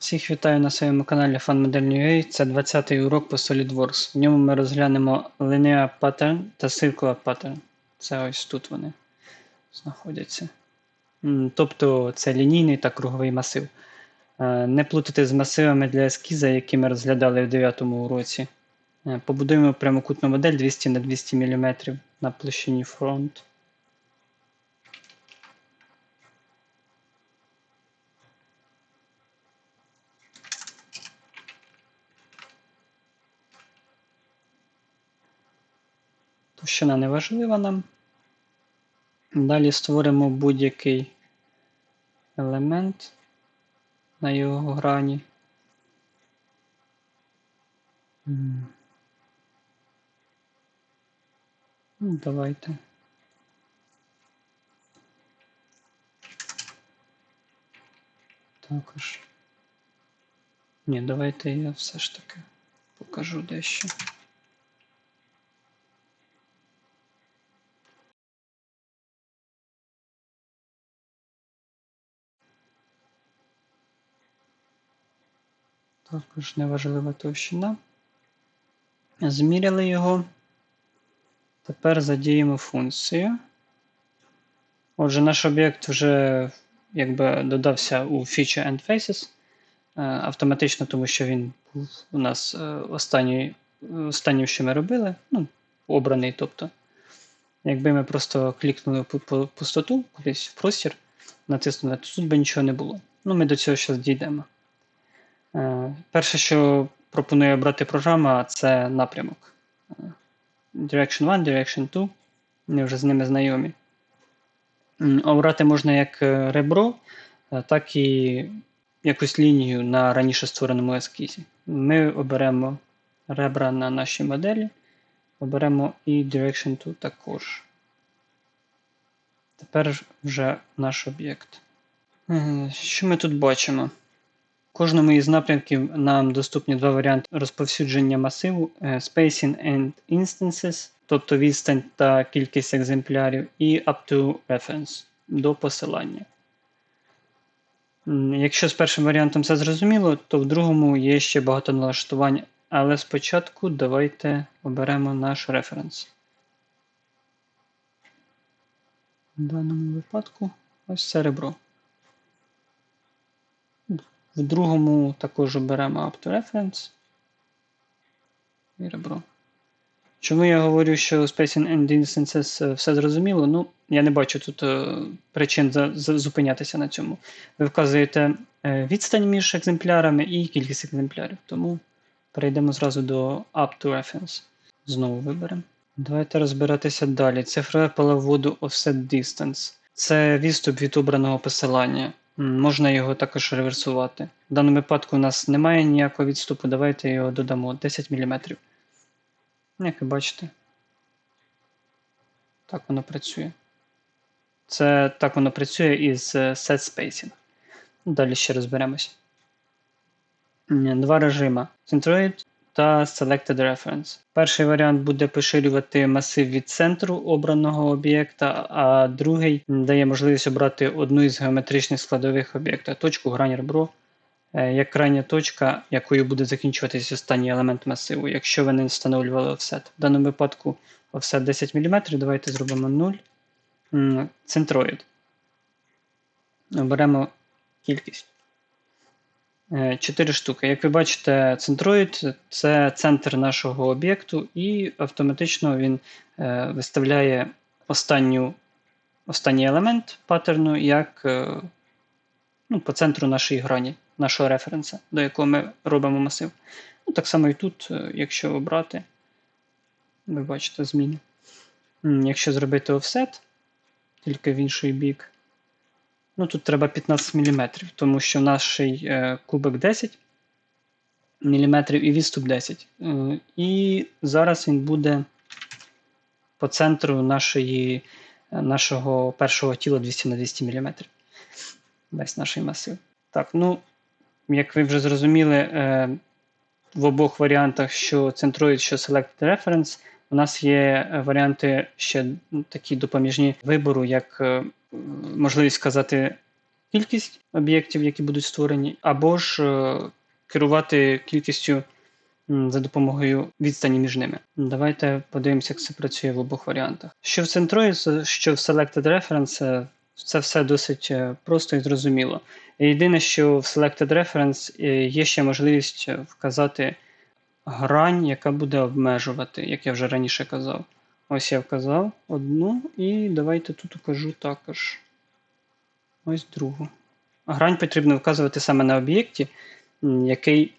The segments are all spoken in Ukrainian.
Всіх вітаю на своєму каналі FunModel.ua. Це 20-й урок по SolidWorks. В ньому ми розглянемо Linear Pattern та Circular Pattern. Це ось тут вони знаходяться. Тобто це лінійний та круговий масив. Е, Не плутати з масивами для ескіза, які ми розглядали в 9 уроці. Е, Побудуємо прямокутну модель 200 на 200 мм на площині фронт. Товщина не важлива нам. Далі створимо будь-який елемент на його грані. Ну, Давайте. Також. Ні, давайте я все ж таки покажу дещо. Також неважлива товщина. Зміряли його. Тепер задіємо функцію. Отже, наш об'єкт вже якби додався у Feature and Faces е, автоматично, тому що він був у нас е, останній, останнім, що ми робили, ну, обраний. тобто. Якби ми просто клікнули пу- пустоту кудись в простір, натиснули, то тут би нічого не було. Ну, ми до цього зараз дійдемо. Е, Перше, що пропонує обрати програма, це напрямок. Е, Direction 1, Direction 2. Ми вже з ними знайомі. Обрати можна як е, ребро, так і якусь лінію на раніше створеному ескізі. Ми оберемо ребра на нашій моделі, оберемо і Direction 2 також. Тепер вже наш об'єкт. Що ми тут бачимо? Кожному із напрямків нам доступні два варіанти розповсюдження масиву е, Spacing and Instances, тобто відстань та кількість екземплярів, і Up to Reference до посилання. Якщо з першим варіантом все зрозуміло, то в другому є ще багато налаштувань, але спочатку давайте оберемо наш референс. В даному випадку ось це ребро. В другому також оберемо Up to Reference і ребро. Чому я говорю, що Spacing and Instances е, все зрозуміло? Ну, я не бачу тут е, причин зупинятися на цьому. Ви вказуєте е, відстань між екземплярами і кількість екземплярів. Тому перейдемо зразу до Up to Reference. Знову виберемо. Давайте розбиратися далі. Цифрове поле вводу Offset Distance. Це відступ від обраного посилання. Можна його також реверсувати. В даному випадку у нас немає ніякого відступу. Давайте його додамо 10 мм. Як ви бачите, так воно працює. Це так воно працює із е, set spacing. Далі ще розберемось. Два режима: Centroid та Selected Reference. Перший варіант буде поширювати масив від центру обраного об'єкта, а другий дає можливість обрати одну із геометричних складових об'єкта точку, грань ребро, е, як крайня точка, якою буде закінчуватись останній елемент масиву, якщо ви не встановлювали офсет. В даному випадку офсет 10 мм, давайте зробимо 0. Центроїд. Оберемо кількість. 4 штуки. Як ви бачите, центроїд це центр нашого об'єкту, і автоматично він е, виставляє останню, останній елемент паттерну як е, ну, по центру нашої грані, нашого референса, до якого ми робимо масив. Ну, так само і тут, е, якщо обрати, ви бачите зміни. Якщо зробити офсет, тільки в інший бік, ну тут треба 15 мм, тому що наш е, кубик 10 мм і відступ 10. Е, І зараз він буде по центру нашої, е, нашого першого тіла 200 на 200 мм. Весь наш масив. Так, ну, як ви вже зрозуміли, в обох варіантах, що Centroid, що Selected Reference, у нас є е, варіанти ще такі допоміжні вибору, як е, можливість сказати кількість об'єктів, які будуть створені, або ж е, керувати кількістю за допомогою відстані між ними. Давайте подивимося, як це працює в обох варіантах. Що в Centroid, що в Selected Reference, це все досить просто і зрозуміло. Єдине, що в Selected Reference є ще можливість вказати грань, яка буде обмежувати, як я вже раніше казав. Ось я вказав одну, і давайте тут укажу також. Ось другу. Грань потрібно вказувати саме на об'єкті, який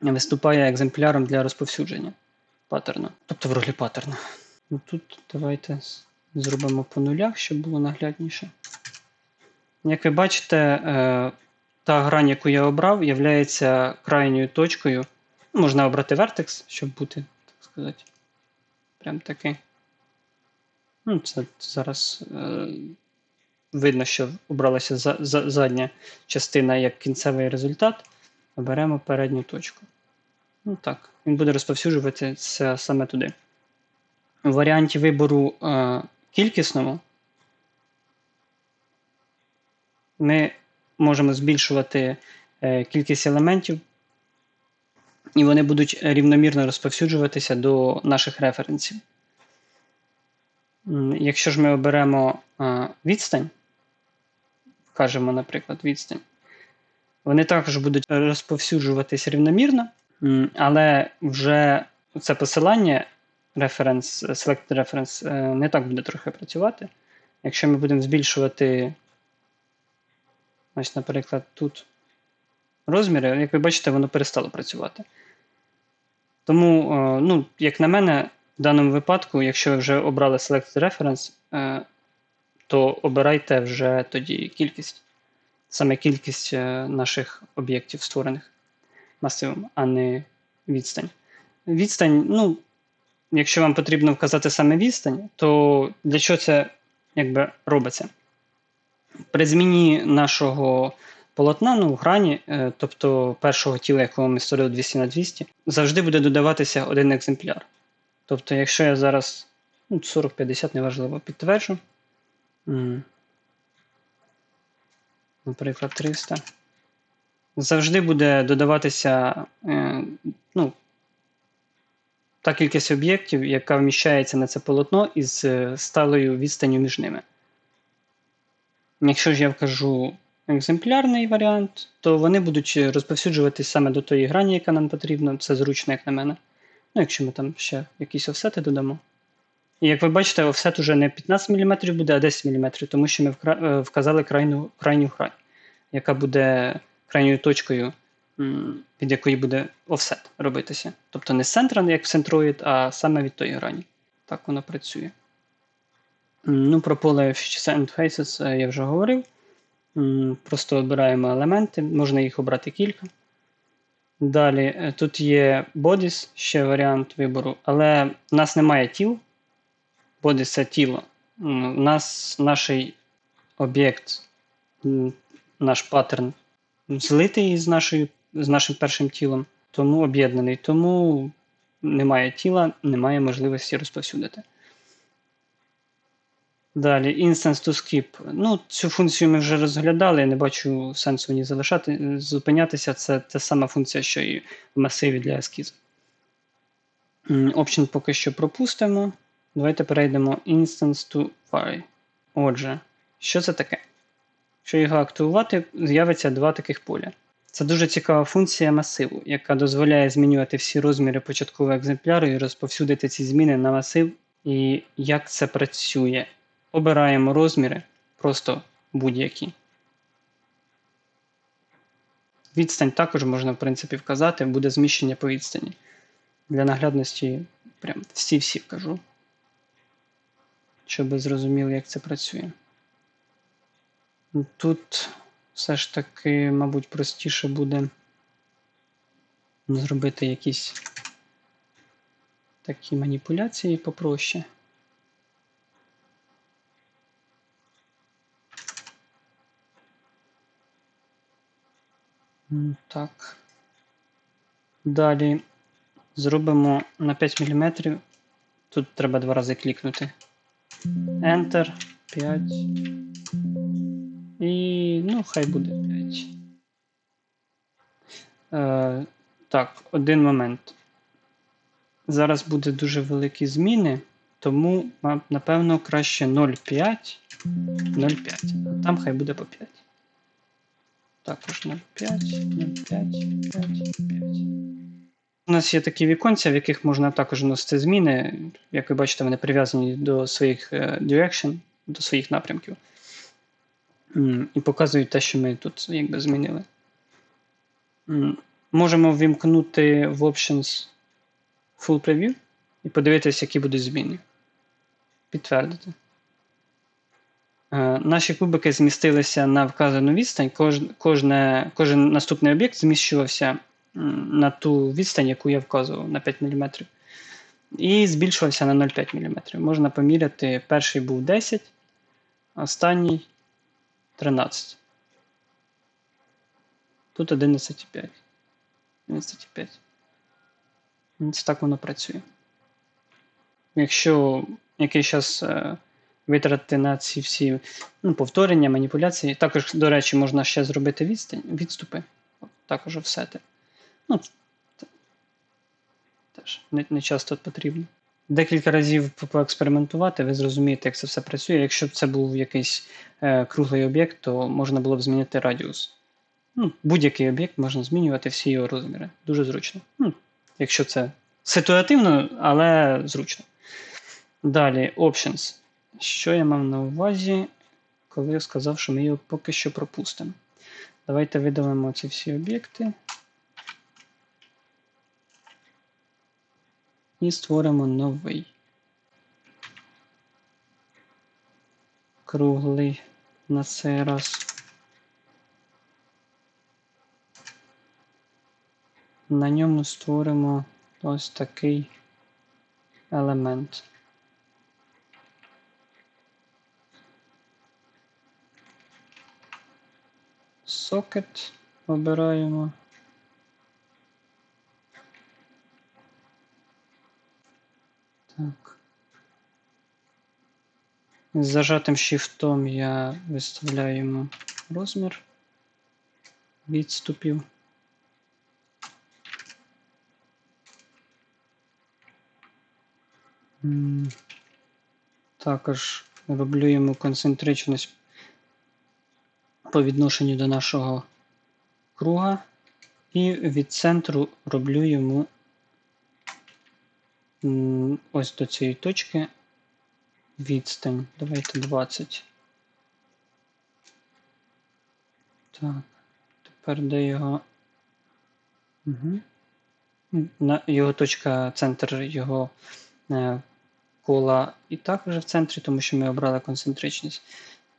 виступає екземпляром для розповсюдження паттерну, тобто в ролі паттерна. Ну, Тут давайте зробимо по нулях, щоб було наглядніше. Як ви бачите, е, та грань, яку я обрав, є крайньою точкою. Можна обрати вертекс, щоб бути, так сказати, прям такий. Ну, це зараз е, видно, що обралася за, за, задня частина як кінцевий результат. Оберемо передню точку. Ну так, він буде розповсюджуватися саме туди. У варіанті вибору е, кількісному ми можемо збільшувати е, кількість елементів, і вони будуть рівномірно розповсюджуватися до наших референсів. Якщо ж ми оберемо е, відстань, вкажемо, наприклад, відстань, вони також будуть розповсюджуватись рівномірно, але вже це посилання reference, select reference е, не так буде трохи працювати. Якщо ми будемо збільшувати, ось, наприклад, тут розміри, як ви бачите, воно перестало працювати. Тому, е, ну, як на мене, в даному випадку, якщо ви вже обрали Select Reference, е, то обирайте вже тоді кількість, саме кількість е, наших об'єктів створених масивом, а не відстань. Відстань, ну, якщо вам потрібно вказати саме відстань, то для чого це якби робиться? При зміні нашого полотна, ну, грані, е, тобто першого тіла, якого ми створили 200 на 200, завжди буде додаватися один екземпляр. Тобто, якщо я зараз ну, 40-50, неважливо, підтверджу, наприклад, 300, завжди буде додаватися е, ну, та кількість об'єктів, яка вміщається на це полотно із е, сталою відстанню між ними. Якщо ж я вкажу екземплярний варіант, то вони будуть розповсюджуватись саме до тої грані, яка нам потрібна. Це зручно, як на мене. Ну, якщо ми там ще якісь офсети додамо. І як ви бачите, офсет уже не 15 мм буде, а 10 мм, тому що ми е, вказали крайню, крайню грань, яка буде крайньою точкою, від якої буде офсет робитися. Тобто не з центра, як в Centroid, а саме від тої грані. Так воно працює. Ну, про поле Faces е, я вже говорив. Просто обираємо елементи, можна їх обрати кілька. Далі е, тут є bodies, ще варіант вибору, але в нас немає тіл. Bodies це тіло. У нас наш об'єкт, наш паттерн злитий з, нашою, з нашим першим тілом, тому об'єднаний. Тому немає тіла, немає можливості розповсюдити. Далі, Instance to Skip. Ну, цю функцію ми вже розглядали, я не бачу сенсу в ній залишати, зупинятися. Це та сама функція, що і в масиві для ескізу. Option поки що пропустимо. Давайте перейдемо Instance to Vary. Отже, що це таке? Якщо його активувати, з'явиться два таких поля. Це дуже цікава функція масиву, яка дозволяє змінювати всі розміри початкового екземпляру і розповсюдити ці зміни на масив. І як це працює? Обираємо розміри, просто будь-які. Відстань також можна, в принципі, вказати, буде зміщення по відстані. Для наглядності прям всі-всі вкажу. Щоб зрозуміли, як це працює. Тут все ж таки, мабуть, простіше буде зробити якісь такі маніпуляції попроще. Так. Далі зробимо на 5 мм. Тут треба два рази клікнути. Enter 5 І ну, хай буде 5. Е, Так, один момент. Зараз буде дуже великі зміни, тому, напевно, краще 0,5. 0,5. Там хай буде по 5. Також 0,5, 0,5, 5, 5. У нас є такі віконця, в яких можна також вносити зміни. Як ви бачите, вони прив'язані до своїх е, direction, до своїх напрямків. І показують те, що ми тут якби змінили. Можемо ввімкнути в Options Full Preview і подивитися, які будуть зміни. Підтвердити. Е, наші кубики змістилися на вказану відстань. Кож, кожне, Кожен наступний об'єкт зміщувався на ту відстань, яку я вказував на 5 мм. І збільшувався на 0,5 мм. Можна поміряти, перший був 10, останній 13. Тут 11,5. 11,5. Ось так воно працює. Якщо який час витратити на ці всі ну, повторення, маніпуляції, також, до речі, можна ще зробити відстань, відступи, також офсети. Ну, теж не, не часто потрібно. Декілька разів поекспериментувати, ви зрозумієте, як це все працює. Якщо б це був якийсь е, круглий об'єкт, то можна було б змінити радіус. Ну, Будь-який об'єкт можна змінювати всі його розміри. Дуже зручно. Ну, Якщо це ситуативно, але зручно. Далі, Options. Що я мав на увазі, коли я сказав, що ми його поки що пропустимо. Давайте видалимо ці всі об'єкти. І створимо новий. Круглий на цей раз. На ньому створимо ось такий елемент. Сокет обираємо. Так. З зажатим shift я виставляю йому розмір відступів. Також роблю йому концентричність по відношенню до нашого круга, і від центру роблю йому ось до цієї точки відстань. Давайте 20. Так, тепер де його. Угу. На Його точка, центр його е, кола і так вже в центрі, тому що ми обрали концентричність.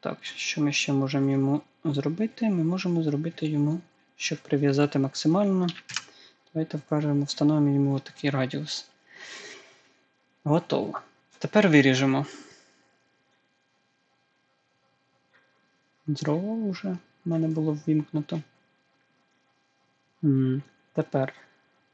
Так, що ми ще можемо йому зробити? Ми можемо зробити йому, щоб прив'язати максимально. Давайте вкажемо, встановимо йому такий радіус. Готово. Тепер виріжемо. Draw вже в мене було ввімкнуто. Тепер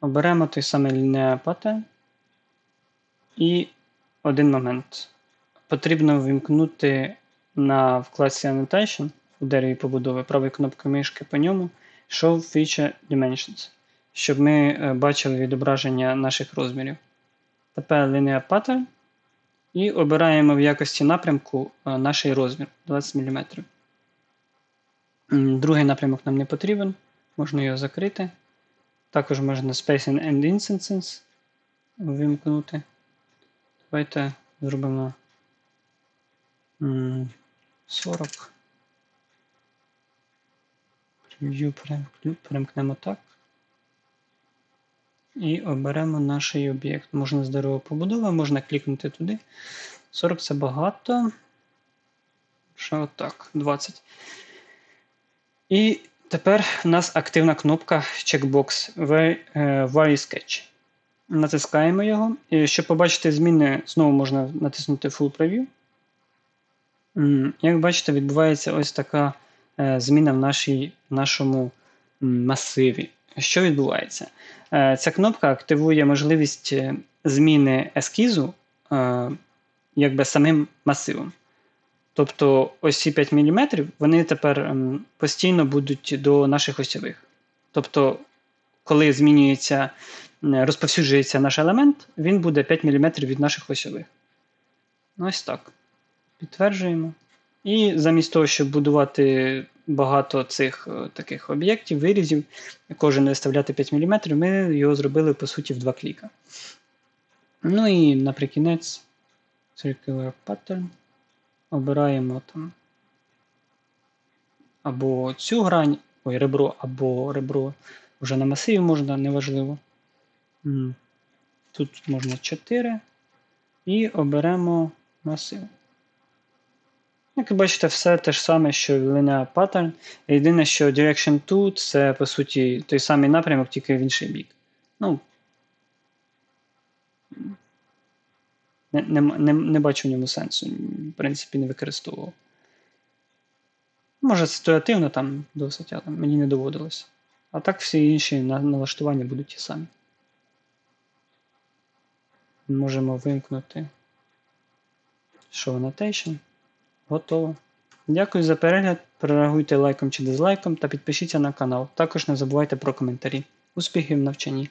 оберемо той самий linear pattern і один момент. Потрібно вимкнути на вкладці Annotation у дереві побудови правою кнопкою мишки по ньому Show Feature Dimensions, щоб ми е, бачили відображення наших розмірів. Тепер Linear Pattern і обираємо в якості напрямку е, наш розмір 20 мм. Другий напрямок нам не потрібен, можна його закрити. Також можна Spacing and Instances вимкнути. Давайте зробимо 40. View перемкнемо так. І оберемо наш об'єкт. Можна з дерева побудови, можна клікнути туди. 40 це багато. Ще отак, 20. І тепер у нас активна кнопка Checkbox Why Sketch. Натискаємо його. І щоб побачити зміни, знову можна натиснути Full Preview. Як бачите, відбувається ось така е, зміна в нашій, нашому масиві. Що відбувається? Е, ця кнопка активує можливість е, зміни ескізу якби самим масивом. Тобто ось ці 5 мм, вони тепер постійно будуть до наших осьових. Тобто, коли змінюється, розповсюджується наш елемент, він буде 5 мм від наших осьових. Ось так. Підтверджуємо. І замість того, щоб будувати багато цих е, таких об'єктів, вирізів, кожен виставляти 5 мм, ми його зробили, по суті, в два кліка. Ну і наприкінець Circular Pattern. Обираємо там або цю грань, ой, ребро, або ребро вже на масиві можна, неважливо. Тут можна 4 і оберемо масив. Як ви бачите, все те ж саме, що Linear Pattern. Єдине, що Direction 2 це, по суті, той самий напрямок, тільки в інший бік. Ну, не, не, не, не бачу в ньому сенсу. В принципі, не використовував. Може, ситуативно там досить, але мені не доводилось. А так всі інші налаштування будуть ті самі. Можемо вимкнути Show Annotation. Готово. Дякую за перегляд. Прореагуйте лайком чи дизлайком та підпишіться на канал. Також не забувайте про коментарі. Успіхів в навчанні!